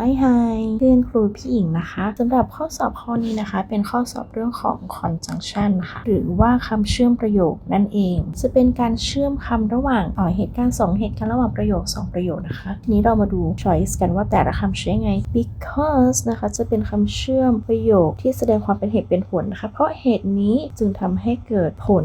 Hi Hi เพื่อนครูพี่หญิงนะคะสำหรับข้อสอบข้อนี้นะคะ เป็นข้อสอบเรื่องของ conjunction ค่ะหรือว่าคำเชื่อมประโยคนั่นเอง จะเป็นการเชื่อมคำระหว่างเอ่อเหตุการณ์2เหตุการณ์ระหว่างประโยค 2 ประโยคนะคะทีนี้เรามาดู choice กันว่าแต่ละคำใช้ไง because นะคะจะเป็นคำเชื่อมประโยคที่แสดงความเป็นเหตุเป็นผลนะคะ เพราะเหตุนี้จึงทำให้เกิดผล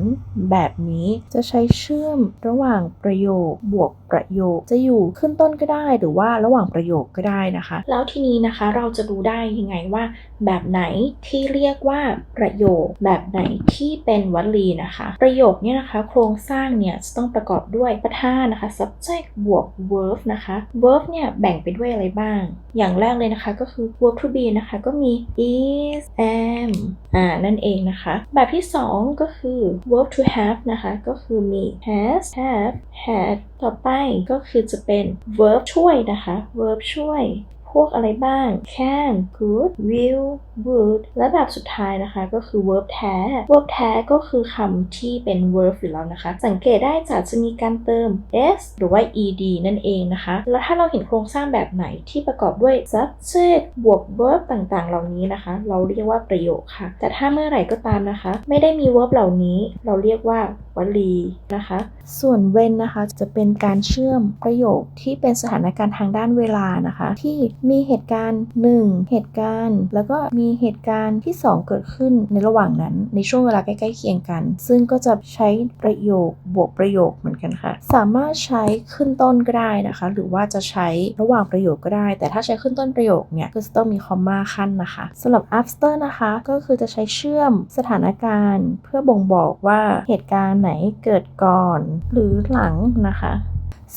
แบบนี้ จะใช้เชื่อมระหว่างประโยคบวกประโยค จะอยู่ขึ้นต้นก็ได้ หรือว่าระหว่างประโยคก็ได้นะคะแล้วทีนี้นะคะเราจะรู้ได้ยังไงว่า แบบไหนที่เรียกว่าประโยค แบบไหนที่เป็นวลีนะคะ ประโยคเนี่ยนะคะ โครงสร้างเนี่ยจะต้องประกอบด้วยประธานนะคะ subject บวก verb นะคะ verb เนี่ยแบ่งไปด้วยอะไรบ้าง อย่างแรกเลยนะคะก็คือ verb to be นะคะก็มี is am อ่านั่นเองนะคะ แบบที่ 2 ก็คือ verb to have นะคะ ก็คือมี has have had ต่อไปก็คือจะเป็น verb ช่วยนะคะ verb ช่วย พวกอะไรบ้าง can could will would และแบบสุดท้ายนะคะก็คือ verb แท้ verb แท้ก็คือคำที่เป็น verb อยู่แล้วนะคะ สังเกตได้จากจะมีการเติม s หรือว่า ed นั่นเองนะคะ แล้วถ้าเราเห็นโครงสร้างแบบไหนที่ประกอบด้วย subject บวก verb ต่างๆ เหล่านี้นะคะ เราเรียกว่าประโยคค่ะ แต่ถ้าเมื่อไหร่ก็ตามนะคะ ไม่ได้มี verb เหล่านี้ เราเรียกว่าวลีนะคะ ส่วน when นะคะจะเป็นการเชื่อมประโยคที่เป็นสถานการณ์ทางด้านเวลานะคะ ที่มีเหตุการณ์ 1 เหตุการณ์ แล้วก็มีเหตุการณ์ที่ 2 เกิดขึ้นในระหว่างนั้น ในช่วงเวลาใกล้ๆเคียงกัน ซึ่งก็จะใช้ประโยคบวกประโยคเหมือนกันค่ะ สามารถใช้ขึ้นต้นก็ได้นะคะ หรือว่าจะใช้ระหว่างประโยคก็ได้ แต่ถ้าใช้ขึ้นต้นประโยคเนี่ยก็จะต้องมีคอมมาขั้นนะคะสำหรับ after นะคะก็คือจะใช้เชื่อมสถานการณ์ เพื่อบ่งบอกว่าเหตุการณ์ไหนเกิดก่อนหรือหลังนะคะ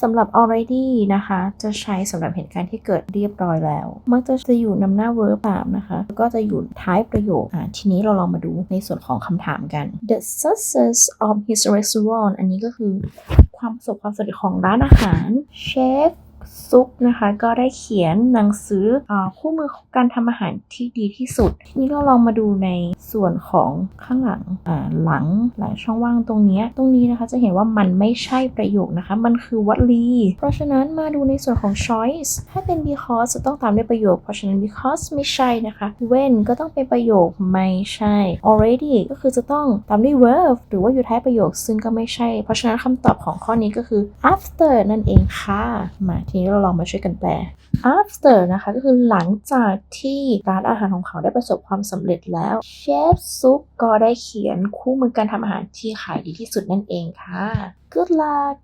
สำหรับ already นะคะ จะใช้สำหรับเหตุการณ์ที่เกิดเรียบร้อยแล้ว มักจะจะอยู่นำหน้า verb ตามนะคะ ก็จะอยู่ท้ายประโยคอ่าทีนี้เราลองมาดูในส่วนของคำถามกัน The success of his restaurant อันนี้ก็คือความประสบความสำเร็จของร้านอาหาร chef ซุปนะคะก็ได้เขียนหนังสืออคู่มือการทำอาหารที่ดีที่สุดทีนี้เราลองมาดูในส่วนของข้างหลังหลังหลังช่องว่างตรงนี้ตรงนี้นะคะจะเห็นว่ามันไม่ใช่ประโยคนะคะ มันคือวลีเพราะฉะนั้นมาดูในส่วนของ choice ถ้าเป็น because จะต้องตามด้วยประโยค เพราะฉะนั้น because ไม่ใช่นะคะ when ก็ต้องเป็นประโยคไม่ใช่ already ก็คือจะต้องตามด้วย verb หรือว่าอยู่ท้ายประโยคซึ่งก็ไม่ใช่ เพราะฉะนั้นคำตอบของข้อนี้ก็คือ after นั่นเองค่ะมาทีนี้เราลองมาช่วยกันแปล after นะคะก็คือหลังจากที่ร้านอาหารของเขาได้ประสบความสำเร็จแล้วเชฟซุปก็ได้เขียนคู่มือการทำอาหารที่ขายดีที่สุดนั่นเองค่ะ good luck